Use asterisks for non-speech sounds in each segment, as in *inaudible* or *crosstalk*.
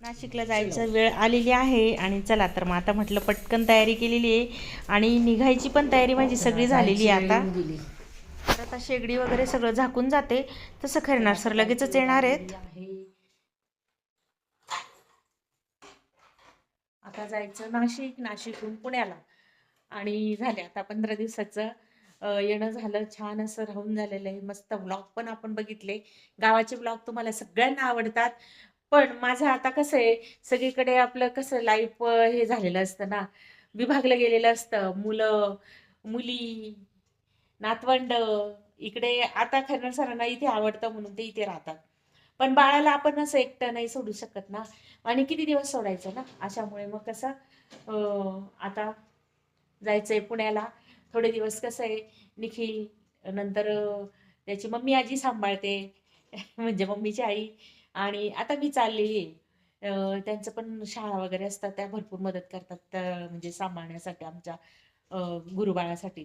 नाशिकला जायचं वेळ आलेली आहे आणि चला तर मग आता म्हटलं पटकन तयारी केलेली आहे आणि निघायची पण तयारी माझी सगळी झालेली आहे आता. तर आता शेगडी वगैरे सगळं झाकून जाते. तसं खरणार सर लगेचच येणार आहेत. आता जायचं नाशिक नाशिकहून पुण्याला. आणि झाले आता पंधरा दिवसाचं येणं झालं. छान असं राहून झालेलं आहे. मस्त व्लॉग पण आपण बघितले. गावाचे व्लॉग तुम्हाला सगळ्यांना आवडतात. पण माझं आता कसं आहे सगळीकडे आपलं कसं लाईफ हे झालेलं असतं ना विभागलं गेलेलं असतं मुलं मुली नातवंड इकडे आता खरं सरांना इथे आवडतं म्हणून ते इथे राहतात. पण बाळाला आपण असं एकटं नाही सोडू शकत ना आणि किती दिवस सोडायचं ना अशामुळे मग कसं आता जायचंय पुण्याला थोडे दिवस कसं आहे निखिल नंतर त्याची मम्मी आजी सांभाळते *laughs* म्हणजे मम्मीची आई आणि आता मी चालले आहे. त्यांचं पण शाळा वगैरे असतात त्या भरपूर मदत करतात म्हणजे सांभाळण्यासाठी आमच्या गुरुबाळासाठी.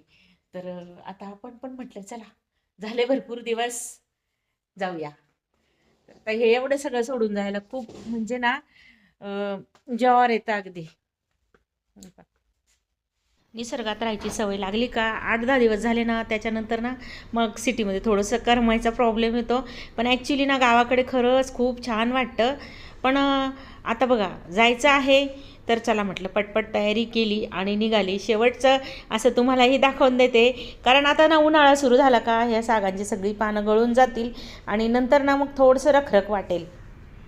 तर आता आपण पण म्हटलं चला झाले भरपूर दिवस जाऊया. तर हे एवढं सगळं सोडून जायला खूप म्हणजे ना जवार येतं अगदी. निसर्गात राहायची सवय लागली का? आठ दहा दिवस झाले ना त्याच्यानंतर ना मग सिटीमध्ये थोडंसं करमायचा प्रॉब्लेम येतो. पण ॲक्च्युली ना गावाकडे खरंच खूप छान वाटतं. पण आता बघा जायचं आहे तर चला म्हटलं पटपट तयारी केली आणि निघाली. शेवटचं असं तुम्हालाही दाखवून देते. कारण आता ना उन्हाळा सुरू झाला का ह्या सागांची सगळी पानं गळून जातील आणि नंतर ना मग थोडंसं रखरख वाटेल.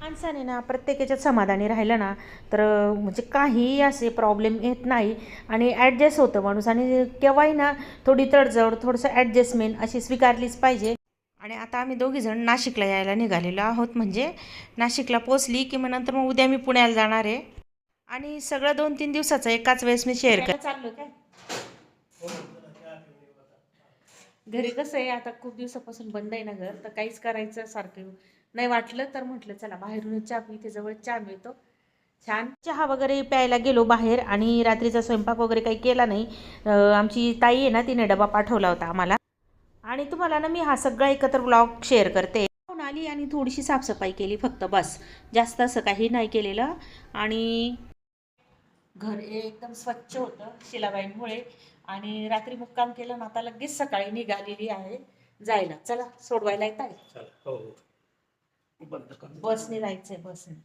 माणसाने ना प्रत्येक याच्यात समाधानी राहिलं ना तर म्हणजे काहीही असे प्रॉब्लेम येत नाही. आणि ॲडजस्ट होतं माणूस. आणि केव्हाही ना थोडी तडजड थोडंसं ॲडजस्टमेंट अशी स्वीकारलीच पाहिजे. आणि आता आम्ही दोघीजण नाशिकला यायला निघालेलो आहोत. म्हणजे नाशिकला पोचली की मग नंतर मग उद्या मी पुण्याला जाणार आहे. आणि सगळं दोन तीन दिवसाचं एकाच वेळेस मी शेअर कर चाललो काय? घरी कसं आहे? आता खूप दिवसापासून बंद आहे ना घर. तर काहीच करायचं सारखं. नाही वाटलं तर म्हटलं चला बाहेरूनच चहा पी इथे जवळ चहा मिळतो. छान. चहा वगैरे प्यायला गेलो बाहेर आणि रात्रीचा स्वयंपाक वगैरे काही केला नाही. आमची ताई आहे ना तिने डबा पाठवला होता आम्हाला. आणि तुम्हाला ना मी हा सगळा एकत्र ब्लॉग शेअर करते. आली आणि थोडीशी साफसफाई केली फक्त बस. जास्त असं काही नाही केलेलं. आणि घर एकदम स्वच्छ होतं शिलाबाईंमुळे. आणि रात्री मुक्काम केलं ना आता लगेच सकाळी निघालेली आहे जायला. चला सोडवायला येत आहे. बसने जायचंय बसने.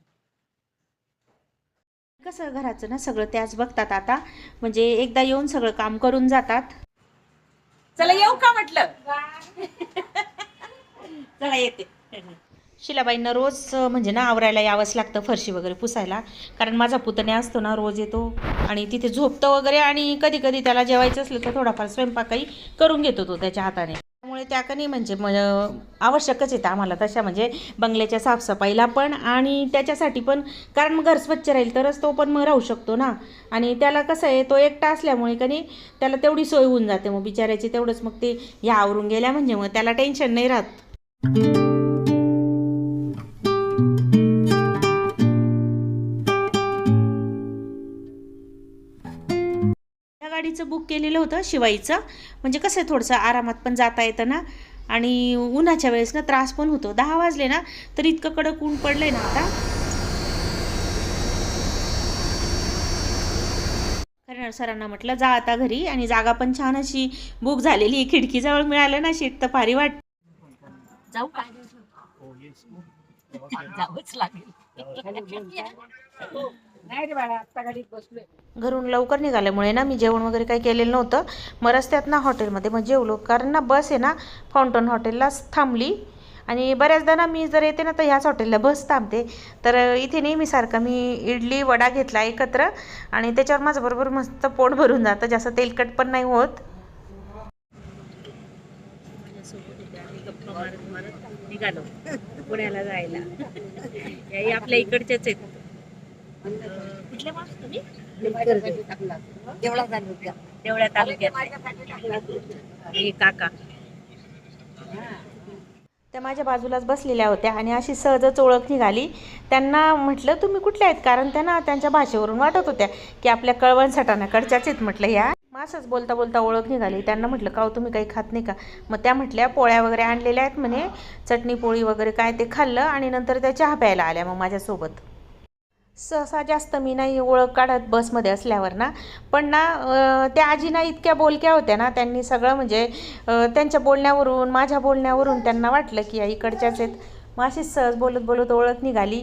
कसं घराचं ना सगळं त्याच बघतात आता. म्हणजे एकदा येऊन सगळं काम करून जातात. चला येऊ का म्हटलं? चला येते. शिलाबाईंना रोज म्हणजे ना आवरायला यावंच लागतं फरशी वगैरे पुसायला. कारण माझा पुतण्या असतो ना रोज येतो. आणि तिथे झोपतो वगैरे आणि कधी कधी त्याला जेवायचं असलं तर थोडाफार स्वयंपाकही करून घेतो तो त्याच्या हाताने. त्यामुळे त्या कनी म्हणजे मग आवश्यकच येतं आम्हाला तशा म्हणजे बंगल्याच्या साफसफाईला पण आणि त्याच्यासाठी पण. कारण मग घर स्वच्छ राहील तरच तो पण मग राहू शकतो ना. आणि त्याला कसं आहे तो एकटा असल्यामुळे कनी त्याला तेवढी सोय होऊन जाते. मग बिचाऱ्याची तेवढंच मग ते ह्या आवरून गेल्या म्हणजे मग त्याला टेन्शन नाही राहत. गाडीचं बुक केलेलं होतं शिवाईचं. म्हणजे कसं आहे थोडंसं आरामात पण जाता येतं ना. आणि उन्हाच्या वेळेस ना त्रास पण होतो. दहा वाजले ना तर इतकं कडक ऊन पडलंय ना आता. खरं सरांना म्हटलं जा आता घरी आणि जागा पण छान अशी बुक झालेली आहे. खिडकीजवळ मिळालं ना शीट तर भारी वाट जाऊ का? हो येस *laughs* जावंच लागेल. *laughs* नाही रे बाळा आत्ता गाडीत बसलोय. घरून लवकर निघाल्यामुळे ना मी जेवण वगैरे काही केलेलं नव्हतं. मग रस्त्यात ना हॉटेलमध्ये मग जेवलो. कारण ना बस आहे ना फाउंटन हॉटेललाच थांबली. आणि बऱ्याचदा ना मी जर येते ना तर ह्याच हॉटेलला बस थांबते. तर इथे नेहमीसारखं मी इडली वडा घेतला एकत्र. आणि त्याच्यावर माझं बरोबर मस्त पोट भरून जातं. जास्त तेलकट पण नाही होत. निघालो. पुण्याला जायला. आपल्या इकडच्याच आहेत. माणूस तुम्ही? तालुक्यात हे काका. त्या माझ्या बाजूलाच बसलेल्या होत्या आणि अशी सहजच ओळख निघाली. त्यांना म्हटलं तुम्ही कुठल्या आहेत? कारण त्यांना त्यांच्या भाषेवरून वाटत होत्या की आपल्या कळवण सटाण्याकडच्याच आहेत म्हटलं ह्या मग असंच बोलता बोलता ओळख निघाली. त्यांना म्हटलं का तुम्ही काही खात नाही का? मग त्या म्हटल्या पोळ्या वगैरे आणलेल्या आहेत म्हणे चटणी पोळी वगैरे काय ते खाल्लं आणि नंतर त्या चहा प्यायला आल्या मग माझ्यासोबत. सहसा जास्त मी नाही ओळख काढत बसमध्ये असल्यावर ना. पण ना त्या आजीना इतक्या बोलक्या होत्या ना त्यांनी सगळं म्हणजे त्यांच्या बोलण्यावरून माझ्या बोलण्यावरून त्यांना वाटलं की या इकडच्याच आहेत. मग अशीच सहज बोलत बोलत ओळख निघाली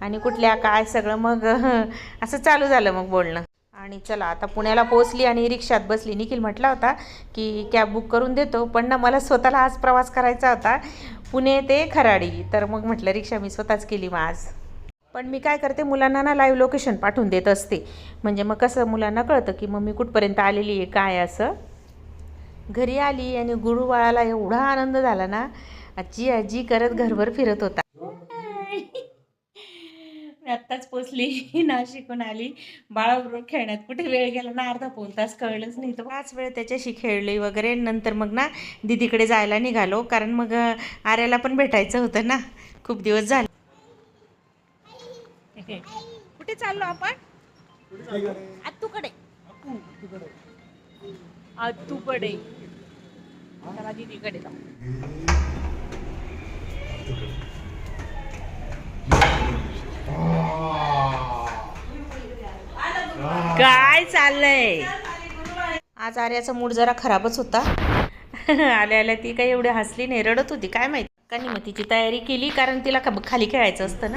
आणि कुठल्या काय सगळं मग *laughs* असं चालू झालं मग बोलणं. आणि चला आता पुण्याला पोचली आणि रिक्षात बसली. निखिल म्हटला होता की कॅब बुक करून देतो पण ना मला स्वतःला आज प्रवास करायचा होता. पुणे ते खराडी. तर मग म्हटलं रिक्षा मी स्वतःच केली मग आज. पण मी काय करते मुलांना ना लाईव्ह लोकेशन पाठवून देत असते. म्हणजे मग कसं मुलांना कळतं की मग मी कुठपर्यंत आलेली आहे काय असं. घरी आली आणि गुरुबाळाला एवढा आनंद झाला ना आजी आजी करत घरभर फिरत होता. मी आत्ताच पोचली नाशिकून आली. बाळाबरोबर खेळण्यात कुठे वेळ गेला ना अर्धा पाऊण तास कळलंच नाही. तर पाच वेळ त्याच्याशी खेळली वगैरे नंतर मग ना दिदीकडे जायला निघालो. कारण मग आर्याला पण भेटायचं होतं ना. खूप दिवस झाले. कुठे चाललो आपण? आत्तूकडे आत्तूकडे चला दीदीकडे काय चाललंय? आज आर्याचा मूड जरा खराबच होता. आल्या आल्या ती काही एवढी हसली नाही रडत होती काय माहिती. का नाही मग तिची तयारी केली कारण तिला खाली खेळायचं असतं ना.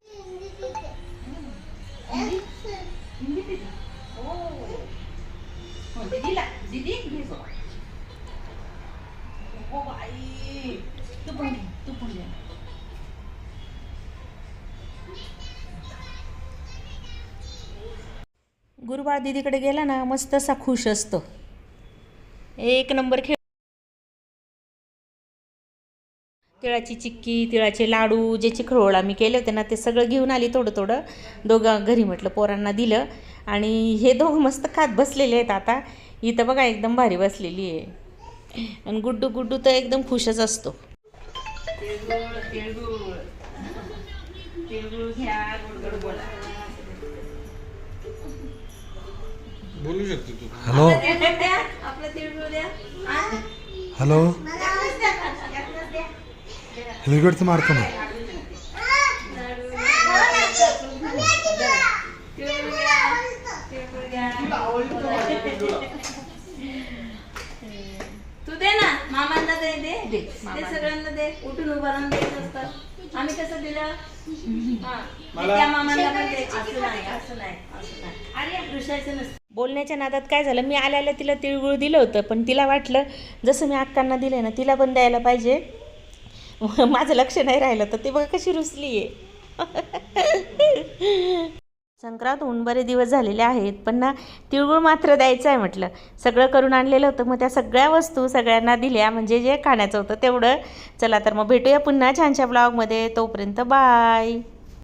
गुरुबाळ दीदीकडे गेला ना मस्त असा खुश असतो. एक नंबर खेळ. तिळाची चिक्की तिळाचे लाडू जे चिखळोळ आम्ही केले होते ना ते सगळं घेऊन आली थोडं थोडं. दोघं घरी म्हटलं पोरांना दिलं. आणि हे दोघं मस्त खात बसलेले आहेत आता. इथं बघा एकदम भारी बसलेली आहे. आणि गुड्डू गुड्डू तर एकदम खुशच असतो. बोलू शकते तू. हॅलो? हॅलो? हेलिकॉप्टरचं मारतो ना तू दे ना. मामांना दे दे. दे सगळ्यांना दे. उठून उभं राहून द्यायचं असतं. आम्ही कसं दिलं. हा. ते त्या मामांना पण द्यायचं. असं नाही असं नाही असं नाही. अरे नसतं. बोलण्याच्या नादात काय झालं? मी आल्याला तिला तिळगुळ दिलं होतं पण तिला वाटलं जसं मी अक्कांना दिलं ना तिला पण द्यायला पाहिजे. *laughs* माझं लक्ष नाही राहिलं तर ते बघा कशी रुसली आहे *laughs* संक्रांत होऊन बरे दिवस झालेले आहेत पण ना तिळगुळ मात्र द्यायचं आहे म्हटलं. सगळं करून आणलेलं होतं मग त्या सगळ्या वस्तू सगळ्यांना दिल्या म्हणजे जे खाण्याचं होतं तेवढं. चला तर मग भेटूया पुन्हा छानशा ब्लॉगमध्ये तोपर्यंत बाय.